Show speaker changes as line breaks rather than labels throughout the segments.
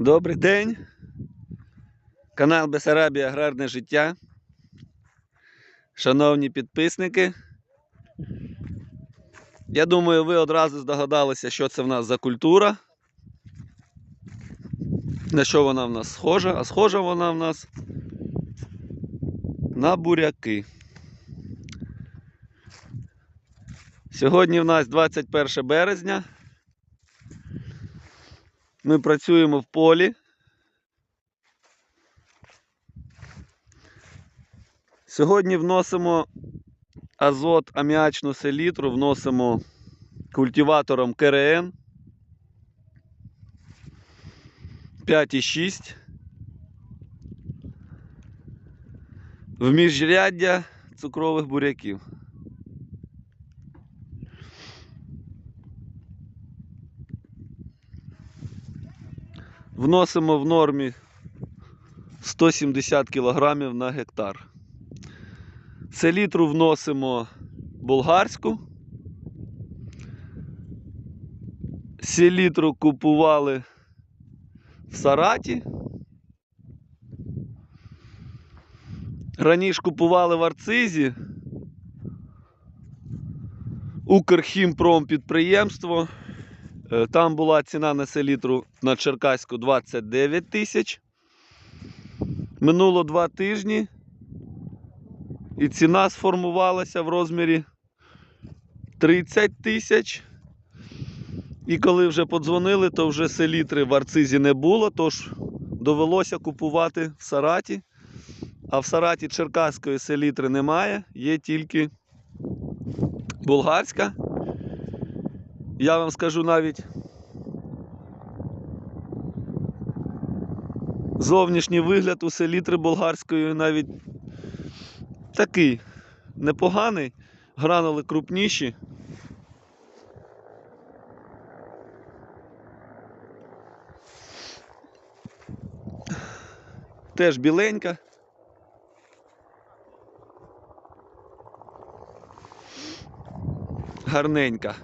Добрий день. Канал Бесарабія Аграрне життя. Шановні підписники. Я думаю, ви одразу здогадалися, що це в нас за культура. На що вона в нас схожа? А схожа вона в нас на буряки. Сьогодні в нас 21 березня. Ми працюємо в полі. Сьогодні вносимо азот, аміачну селітру, вносимо культиватором КРН 5,6 в міжряддя цукрових буряків. Вносимо в нормі 170 кг на гектар. Селітру вносимо болгарську. Селітру купували в Сараті. Раніше купували в Арцизі. Укрхімпром підприємство. Е, Там була ціна на селітру на Черкаську 29 тисяч. Минуло два тижні. І ціна сформувалася в розмірі 30 тисяч. І коли вже подзвонили, то вже селітри в арцизі не було, тож довелося купувати в Сараті. А в Сараті черкаської селітри немає, є тільки болгарська. Я вам скажу навіть зовнішній вигляд у селітри болгарської навіть такий непоганий, гранули крупніші. Теж біленька. Гарненька.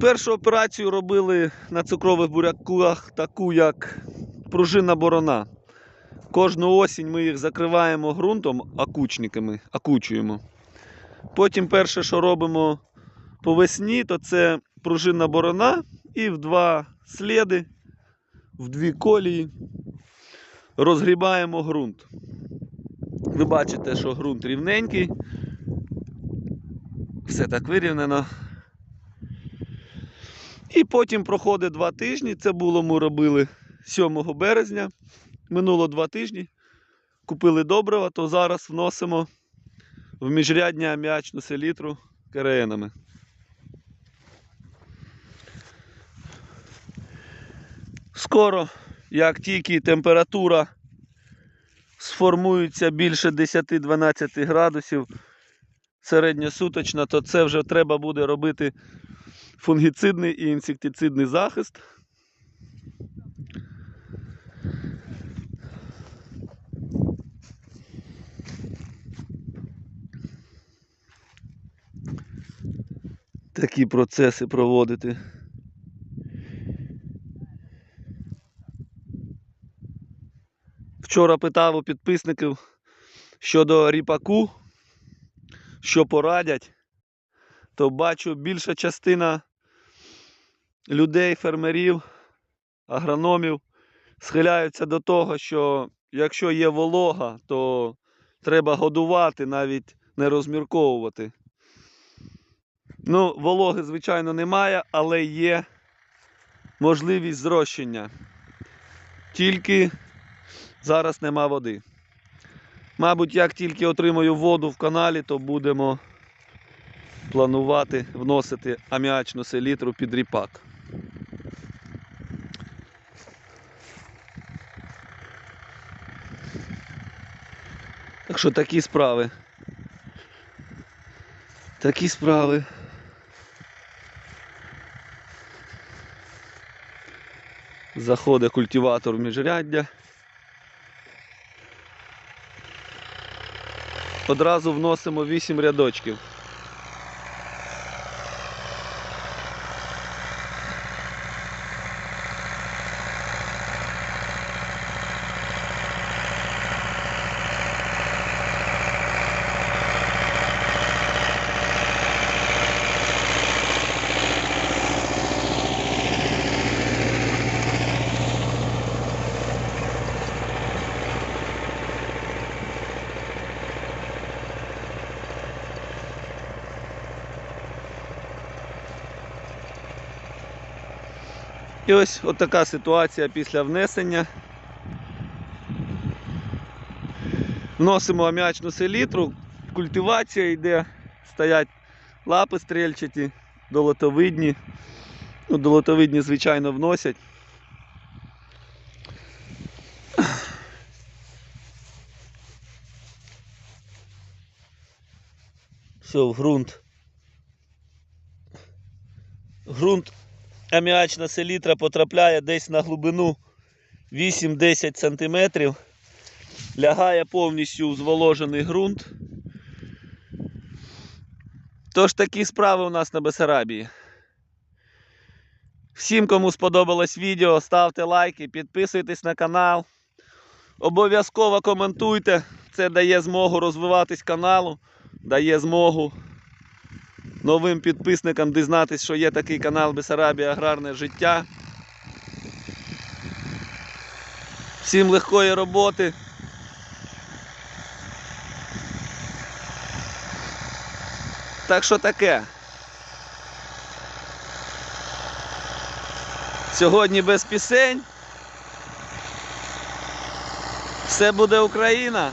Першу операцію робили на цукрових буряках таку, як пружинна борона. Кожну осінь ми їх закриваємо ґрунтом акучниками, акучуємо. Потім перше, що робимо по весні, то це пружинна борона і в два сліди, в дві колії розгрібаємо ґрунт. Ви бачите, що ґрунт рівненький. Все так вирівнено. І потім проходить два тижні. Це було ми робили 7 березня. Минуло два тижні. Купили добрива, то зараз вносимо в міжрядня аміачну селітру КРНами. Скоро, як тільки температура сформується більше 10-12 градусів середньосуточна, то це вже треба буде робити фунгіцидний і інсектицидний захист. Такі процеси проводити. Вчора питав у підписників щодо ріпаку, що порадять, то бачу більша частина людей, фермерів, агрономів схиляються до того, що якщо є волога, то треба годувати, навіть не розмірковувати. Ну, вологи, звичайно, немає, але є можливість зрощення. Тільки зараз нема води. Мабуть, як тільки отримаю воду в каналі, то будемо планувати вносити аміачну селітру під ріпак. Що такі справи. Такі справи. Заходить культиватор в міжряддя. Одразу вносимо 8 рядочків. І ось така ситуація після внесення. Вносимо аміачну селітру, культивація йде, стоять лапи стрельчаті, долотовидні. Ну, долотовидні, звичайно, вносять. Все, в ґрунт. Грунт аміачна селітра потрапляє десь на глибину 8-10 см. Лягає повністю у зволожений ґрунт. Тож такі справи у нас на Бесарабії. Всім, кому сподобалось відео, ставте лайки, підписуйтесь на канал. Обов'язково коментуйте. Це дає змогу розвиватись каналу, дає змогу новим підписникам дізнатись, що є такий канал Бесарабія Аграрне життя. Всім легкої роботи. Так що таке? Сьогодні без пісень. Все буде Україна.